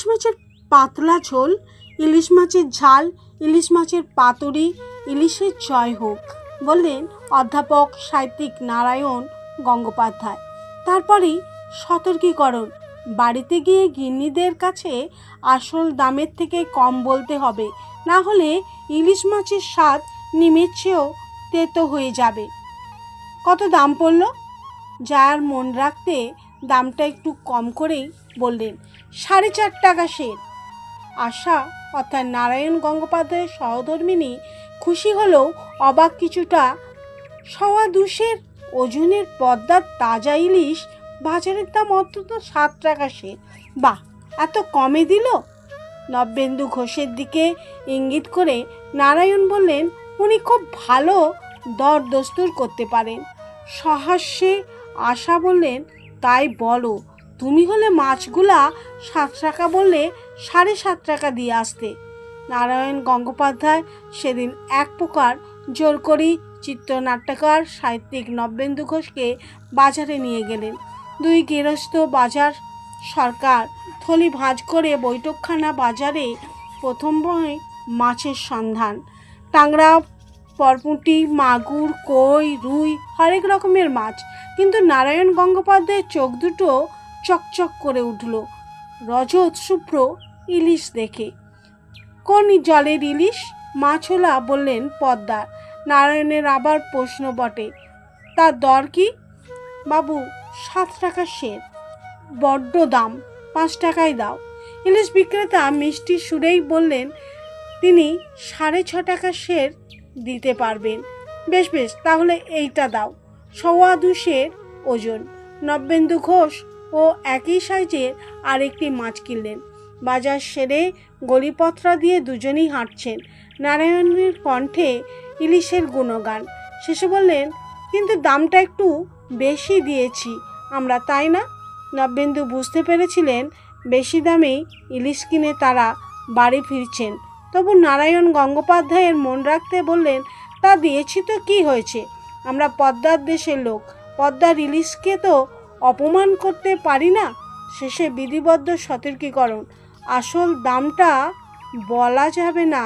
ইলিশ মাছের পাতলা ঝোল, ইলিশ মাছের ঝাল, ইলিশ মাছের পাতুরি, ইলিশের জয় হোক, বললেন অধ্যাপক সাহিত্যিক নারায়ণ গঙ্গোপাধ্যায়। তারপরেই সতর্কীকরণ, বাড়িতে গিয়ে গিন্নিদের কাছে আসল দামের থেকে কম বলতে হবে, না হলে ইলিশ মাছের স্বাদ নিমের চেয়েও তেতো হয়ে যাবে। কত দাম পড়ল? যার মন রাখতে দামটা একটু কম করেই বললেন, সাড়ে চার টাকা সের। আশা অর্থাৎ নারায়ণ গঙ্গোপাধ্যায়ের সহধর্মিনী খুশি হলেও অবাক কিছুটা, সওয়া দুশের ওজনের পদ্মার তাজা ইলিশ, বাজারের দাম অন্তত সাত টাকা সে বাহ, এত কমে দিল? নব্যেন্দু ঘোষের দিকে ইঙ্গিত করে নারায়ণ বললেন, উনি খুব ভালো দর দস্তুর করতে পারেন। সহাস্যে আশা বললেন তাই বলো, তুমি হলে মাছগুলা সাত টাকা বললে সাড়ে সাত টাকা দিয়ে আসতে। নারায়ণ গঙ্গোপাধ্যায় সেদিন এক প্রকার জোর করি চিত্রনাট্যকার সাহিত্যিক নব্যেন্দু ঘোষকে বাজারে নিয়ে গেলেন। দুই গৃহস্থ বাজার সরকার থলি ভাঁজ করে বৈঠকখানা বাজারে প্রথম মাছের সন্ধান। টাংরা পরপুঁটি মাগুর, কই, রুই, হরেক রকমের মাছ। কিন্তু নারায়ণ গঙ্গোপাধ্যায়ের চোখ দুটো চকচক করে উঠল। রজত শুভ্র ইলিশ দেখে। কোন জলের ইলিশ? মাছওয়ালা বললেন পদ্মার নারায়ণের আবার প্রশ্ন বটে, তার দর কি? বাবু, সাত টাকা সের। বড্ড দাম, পাঁচ টাকায় দাও। ইলিশ বিক্রেতা মিষ্টি সুরেই বললেন, তিনি সাড়ে ছ টাকা সের দিতে পারবেন। বেশ বেশ, তাহলে এইটা দাও। সওয়া দুশের ওজন। নব্যেন্দু ঘোষ ও একই সাইজের আরেকটি মাছ কিনলেন। বাজার সেরে গলিপত্রা দিয়ে দুজনেই হাঁটছেন। নারায়ণের কণ্ঠে ইলিশের গুণগান। শেষে বললেন, কিন্তু দামটা একটু বেশি দিয়েছি আমরা, তাই না? নব্যেন্দু বুঝতে পেরেছিলেন, বেশি দামেই ইলিশ কিনে তারা বাড়ি ফিরছেন। তবু নারায়ণ গঙ্গোপাধ্যায়ের মন রাখতে বললেন, তা দিয়েছি তো কি হয়েছে? আমরা পদ্মার দেশের লোক। পদ্মা রিলিজকে তো অপমান করতে পারি না? শেষে বিধিবদ্ধ সতর্কীকরণ। আসল দামটা বলা যাবে না।